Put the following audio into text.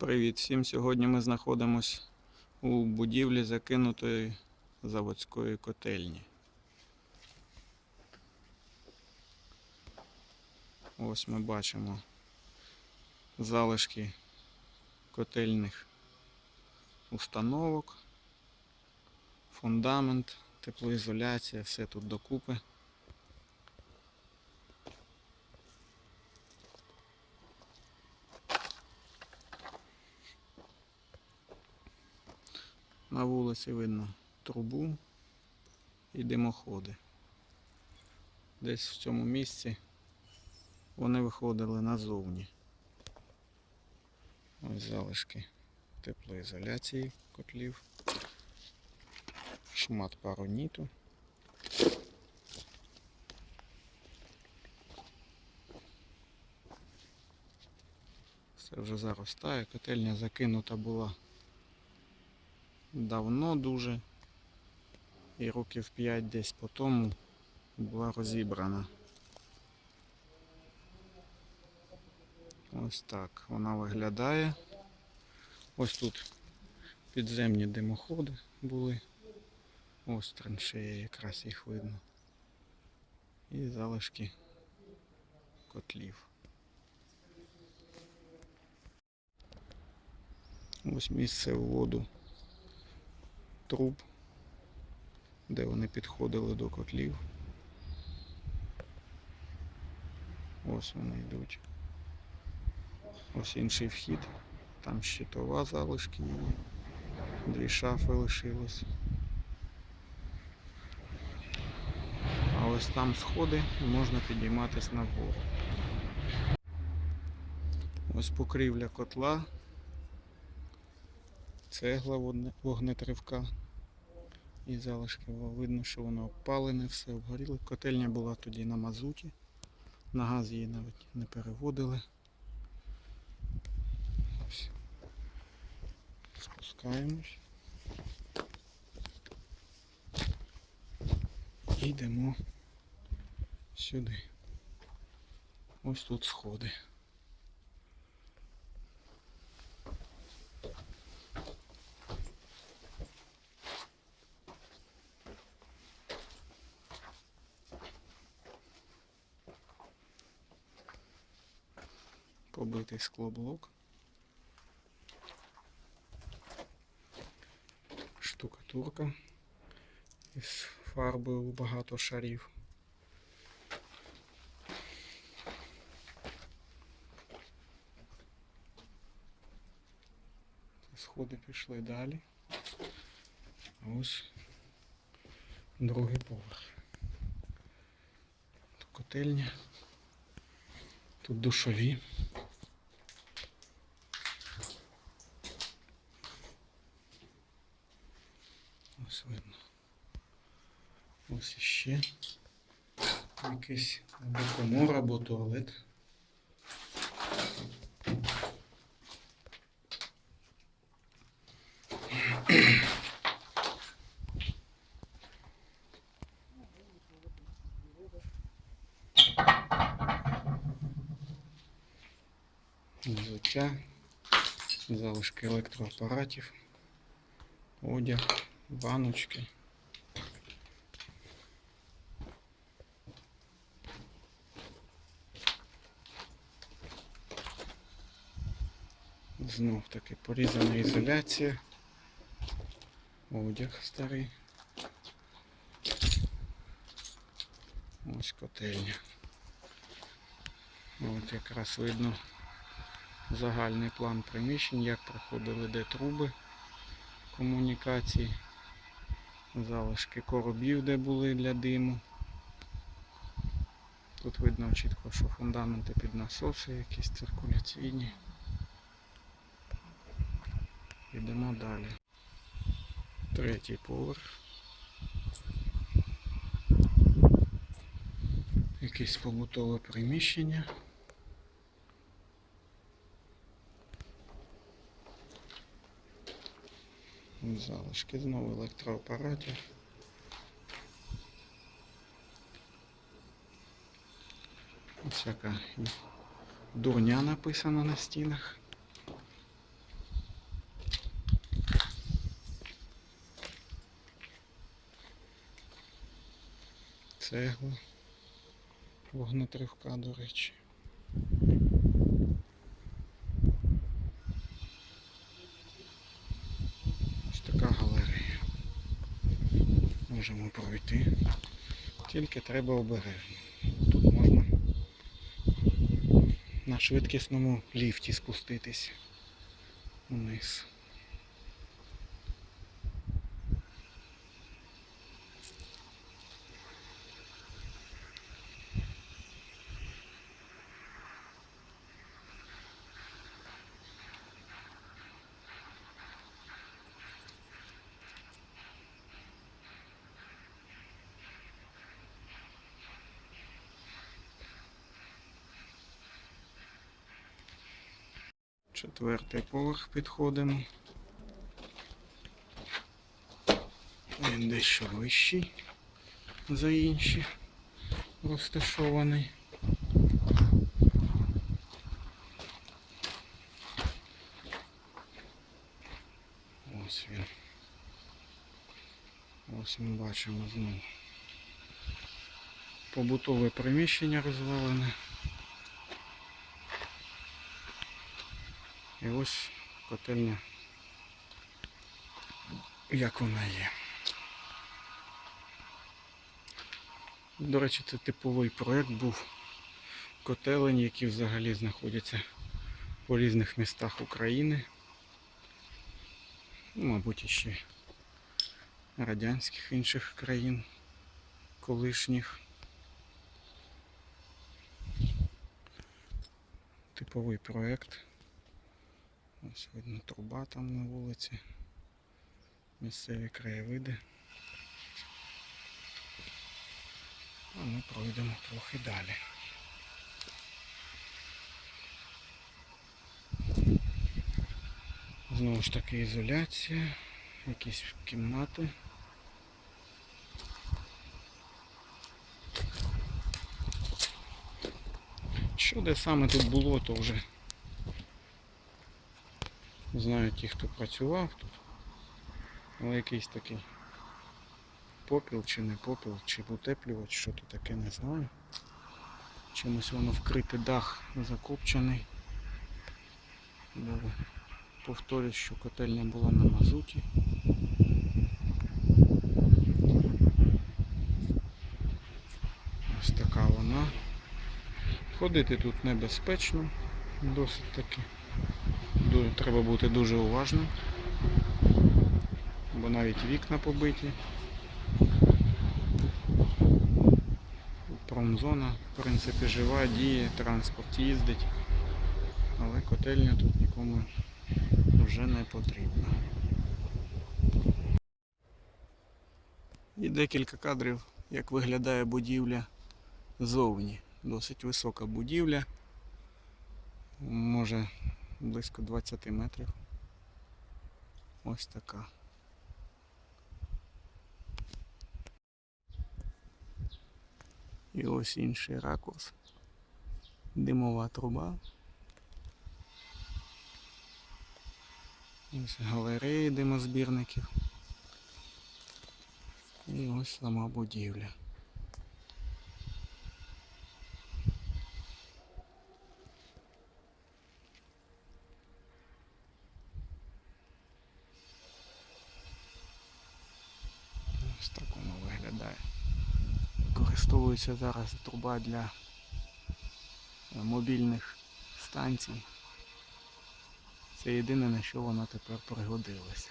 Привіт всім! Сьогодні ми знаходимося у будівлі закинутої заводської котельні. Ось ми бачимо залишки котельних установок, фундамент, теплоізоляція, все тут докупи. На вулиці видно трубу і димоходи. Десь в цьому місці вони виходили назовні. Ось залишки теплоізоляції котлів, шмат пароніту. Все вже заростає, котельня закинута була давно дуже. І років 5 десь по тому була розібрана. Ось так вона виглядає. Ось тут підземні димоходи були. Ось траншеї, якраз їх видно. І залишки котлів. Ось місце вводу труб, де вони підходили до котлів. Ось вони йдуть. Ось інший вхід. Там щитова залишки є. Дві шафи лишилось. А ось там сходи і можна підійматися нагору. Ось покрівля котла. Цегла вогнетривка. І залишки видно, що воно обпалене, все обгоріло. Котельня була тоді на мазуті. На газ її навіть не переводили. Ось. Спускаємось. І йдемо сюди. Ось тут сходи. Побитий склоблок. Штукатурка із фарбою багато шарів. Сходи пішли далі. Ось другий поверх. Тут котельня. Тут душові. Ось видно. Ось іще якийсь або комора, або туалет. Взуття, залишки електроапаратів, одяг, баночки. Знов таки порізана ізоляція. Одяг старий. Ось котельня. От якраз видно загальний план приміщень, як проходили де труби комунікацій, залишки коробів, де були для диму. Тут видно чітко, що фундаменти під насоси якісь циркуляційні. Йдемо далі. Третій поверх. Якесь побутове приміщення. Залишки знову електроапаратів. Всяка дурня написана на стінах. Цегла. Вогнетривка, до речі. Ось така галерея. Можемо пройти. Тільки треба обережно. Тут можна на швидкісному ліфті спуститись вниз. Четвертий поверх підходимо. Він дещо вищий за інші розташований. Ось він. Ось ми бачимо знову. Побутове приміщення розвалене. Ось котельня, як вона є. До речі, це типовий проєкт був котелень, які взагалі знаходяться по різних містах України. Ну, мабуть, іще радянських інших країн колишніх. Типовий проєкт. Ось видно труба там на вулиці. Місцеві краєвиди. А ми пройдемо трохи далі. Знову ж таки ізоляція, якісь кімнати. Що де саме тут було, то вже знають ті, хто працював тут. Але якийсь такий попіл чи не попіл, чи утеплювач, що тут таке, не знаю. Чимось воно вкрите дах закопчений. Бо повторюсь, що котельня була на мазуті. Ось така вона. Ходити тут небезпечно, досить таки. Треба бути дуже уважним, бо навіть вікна побиті. Промзона, в принципі, жива, діє, транспорт їздить, але котельня тут нікому вже не потрібна. І декілька кадрів, як виглядає будівля ззовні. Досить висока будівля, може близько 20 метрів. Ось така. І ось інший ракурс. Димова труба. Ось галереї димозбірників. І ось сама будівля. Ось так воно виглядає. Використовується зараз труба для е, мобільних станцій. Це єдине на що вона тепер пригодилася.